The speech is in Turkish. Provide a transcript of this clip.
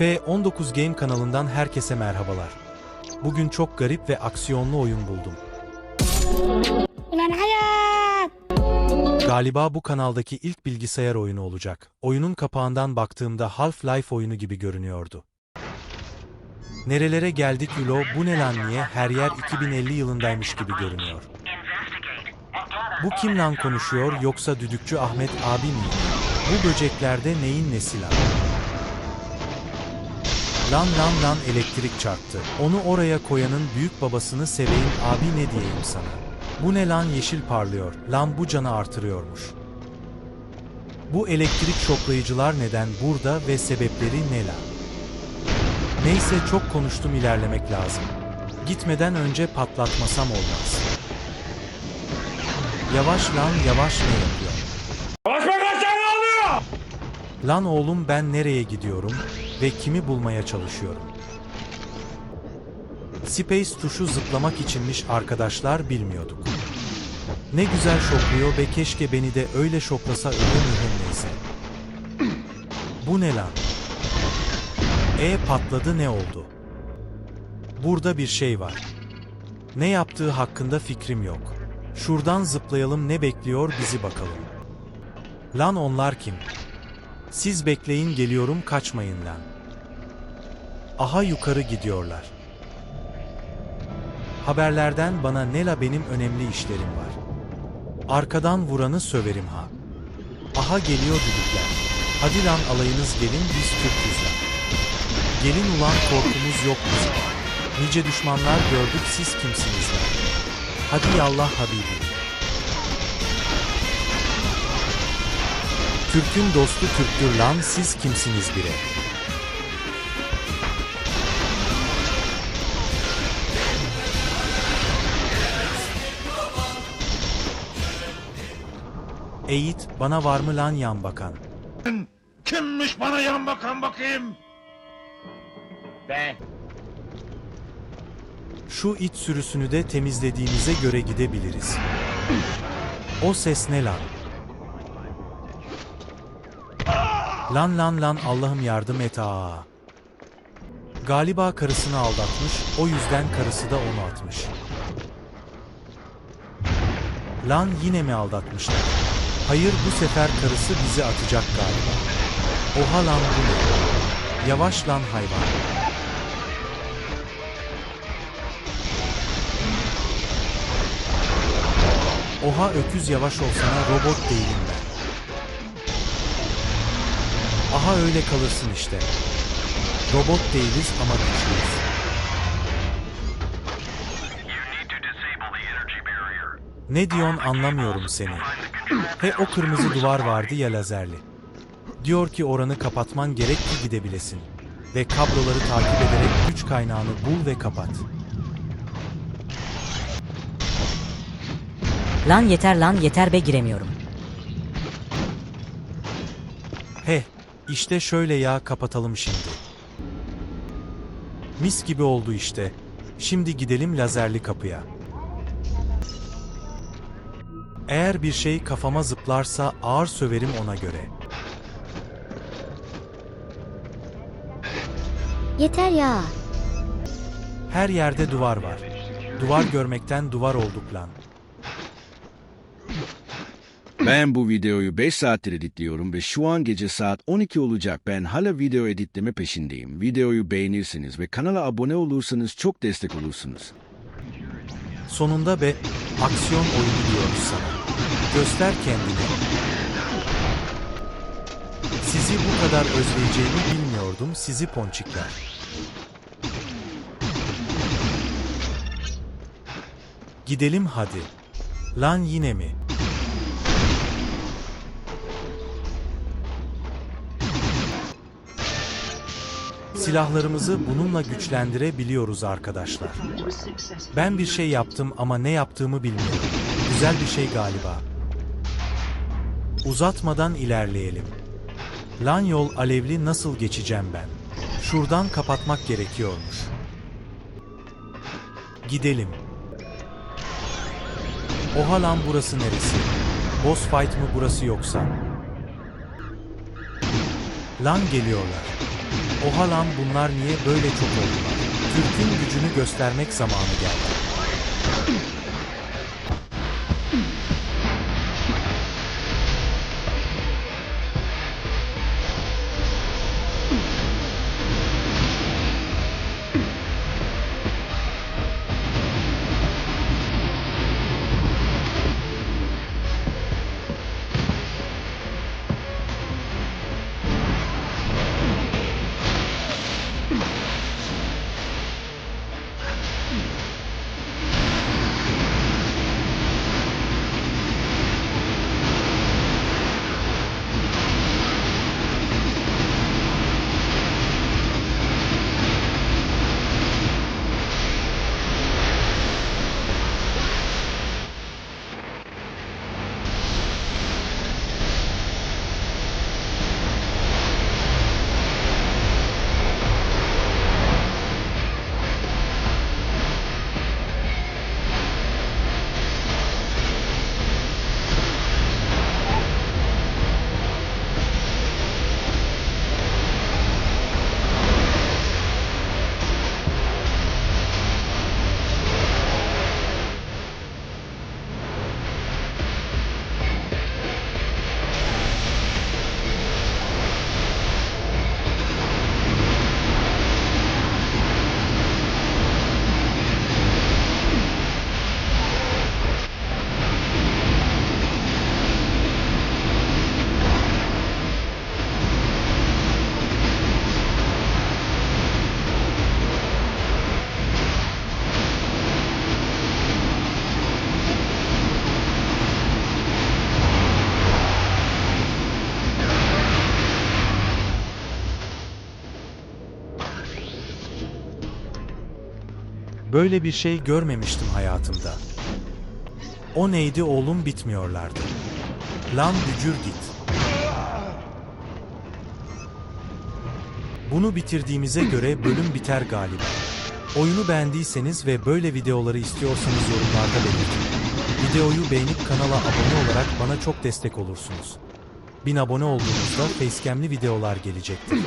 F19 Game kanalından herkese merhabalar. Bugün çok garip ve aksiyonlu oyun buldum. Ulan hayat! Galiba bu kanaldaki ilk bilgisayar oyunu olacak. Oyunun kapağından baktığımda Half-Life oyunu gibi görünüyordu. Nerelere geldik Yulo, bu ne lan niye her yer 2050 yılındaymış gibi görünüyor. Bu kim lan konuşuyor yoksa düdükçü Ahmet abi mi? Bu böceklerde neyin nesi lan? Lan lan lan elektrik çarptı. Onu oraya koyanın büyük babasını seveyim abi ne diyeyim sana. Bu ne lan yeşil parlıyor. Lan bu canı artırıyormuş. Bu elektrik şoklayıcılar neden burada ve sebepleri ne lan? Neyse çok konuştum ilerlemek lazım. Gitmeden önce patlatmasam olmaz. Yavaş lan yavaş ne yapıyor? Lan oğlum ben nereye gidiyorum ve kimi bulmaya çalışıyorum? Space tuşu zıplamak içinmiş arkadaşlar bilmiyorduk. Ne güzel şokluyor be keşke beni de öyle şoklasa ölüm mühim neyse. Bu ne lan? E patladı ne oldu? Burada bir şey var. Ne yaptığı hakkında fikrim yok. Şuradan zıplayalım ne bekliyor bizi bakalım. Lan onlar kim? Siz bekleyin geliyorum kaçmayın lan. Aha yukarı gidiyorlar. Haberlerden bana Nela benim önemli işlerim var. Arkadan vuranı söverim ha. Aha geliyor düdükler. Hadi lan alayınız gelin biz Türk'üz lan. Gelin ulan korkumuz yok bizim. Nice düşmanlar gördük siz kimsiniz lan. Hadi yallah Habibi. Türk'ün dostu Türk'tür lan siz kimsiniz bire. Eğit, bana var mı lan yan bakan? Kimmiş bana yan bakan bakayım? Ben. Şu it sürüsünü de temizlediğinize göre gidebiliriz. O ses ne lan? Lan lan lan Allah'ım yardım et aa. Galiba karısını aldatmış, o yüzden karısı da onu atmış. Lan yine mi aldatmışlar? Hayır bu sefer karısı bizi atacak galiba. Oha lan bu ne? Yavaş lan hayvan. Oha öküz yavaş olsana robot değilim ben. Aha öyle kalırsın işte. Robot değiliz ama güçlüyüz. Ne diyorsun anlamıyorum seni. He o kırmızı duvar vardı ya lazerli. Diyor ki oranı kapatman gerek ki gidebilesin. Ve kabloları takip ederek güç kaynağını bul ve kapat. Lan yeter lan yeter be giremiyorum. He, işte şöyle ya kapatalım şimdi. Mis gibi oldu işte. Şimdi gidelim lazerli kapıya. Eğer bir şey kafama zıplarsa ağır söverim ona göre. Yeter ya. Her yerde duvar var. Duvar görmekten duvar olduk lan. Ben bu videoyu 5 saattir editliyorum ve şu an gece saat 12 olacak. Ben hala video editleme peşindeyim. Videoyu beğenirsiniz ve kanala abone olursanız çok destek olursunuz. Sonunda be aksiyon oyunu diyoruz sana. Göster kendini. Sizi bu kadar özleyeceğimi bilmiyordum sizi ponçikler. Gidelim hadi. Lan yine mi? Silahlarımızı bununla güçlendirebiliyoruz arkadaşlar. Ben bir şey yaptım ama ne yaptığımı bilmiyorum. Güzel bir şey galiba. Uzatmadan ilerleyelim. Lan yol alevli nasıl geçeceğim ben? Şuradan kapatmak gerekiyormuş. Gidelim. Oha lan burası neresi? Boss fight mı burası yoksa? Lan geliyorlar. Oha lan bunlar niye böyle çok oldular? Türk'ün gücünü göstermek zamanı geldi. Böyle bir şey görmemiştim hayatımda. O neydi oğlum bitmiyorlardı. Lan bücür git. Bunu bitirdiğimize göre bölüm biter galiba. Oyunu beğendiyseniz ve böyle videoları istiyorsanız yorumlarda belirtin. Videoyu beğenip kanala abone olarak bana çok destek olursunuz. 1000 abone olduğunuzda facecam'li videolar gelecektir.